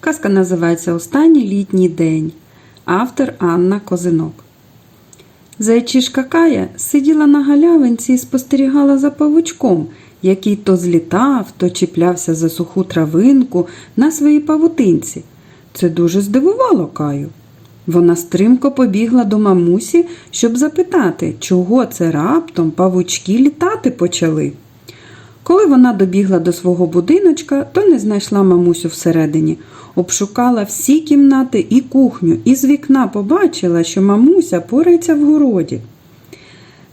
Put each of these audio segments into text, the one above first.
Казка називається Останній літній день. Автор Анна Козинок. Зайчишка Кая сиділа на галявинці і спостерігала за павучком, який то злітав, то чіплявся за суху травинку на своїй павутинці. Це дуже здивувало Каю. Вона стримко побігла до мамусі, щоб запитати, чого це раптом павучки літати почали. Коли вона добігла до свого будиночка, то не знайшла мамусю всередині. Обшукала всі кімнати і кухню, і з вікна побачила, що мамуся порається в городі.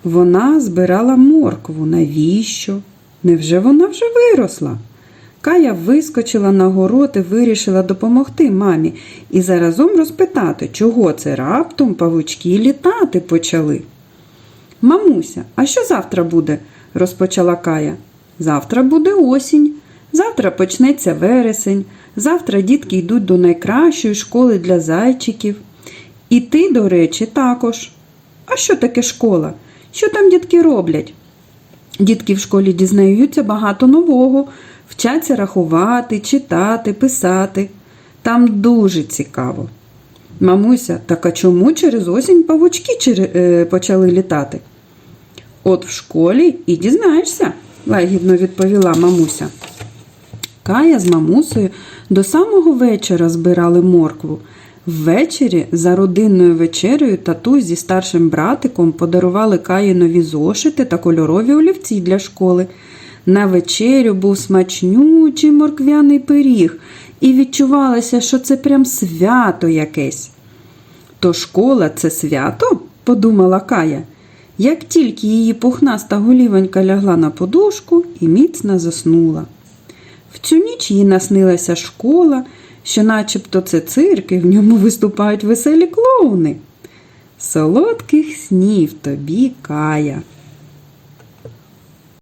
Вона збирала моркву. Навіщо? Невже вона вже виросла? Кая вискочила на город і вирішила допомогти мамі і заразом розпитати, чого це раптом павучки літати почали. Мамуся, а що завтра буде? розпочала Кая. Завтра буде осінь, завтра почнеться вересень, завтра дітки йдуть до найкращої школи для зайчиків. І ти, до речі, також. А що таке школа? Що там дітки роблять? Дітки в школі дізнаються багато нового, вчаться рахувати, читати, писати. Там дуже цікаво. Мамуся, так а чому через осінь павучки е, почали літати? От в школі і дізнаєшся, лагідно відповіла мамуся. Кая з мамусею до самого вечора збирали моркву. Ввечері за родинною вечерею татусь зі старшим братиком подарували Каї нові зошити та кольорові олівці для школи. На вечерю був смачнючий морквяний пиріг, і відчувалося, що це прям свято якесь. То школа це свято? подумала Кая. Як тільки її пухнаста голівонька лягла на подушку і міцно заснула. В цю ніч їй наснилася школа, що начебто це цирк, і в ньому виступають веселі клоуни. Солодких снів тобі, Кая.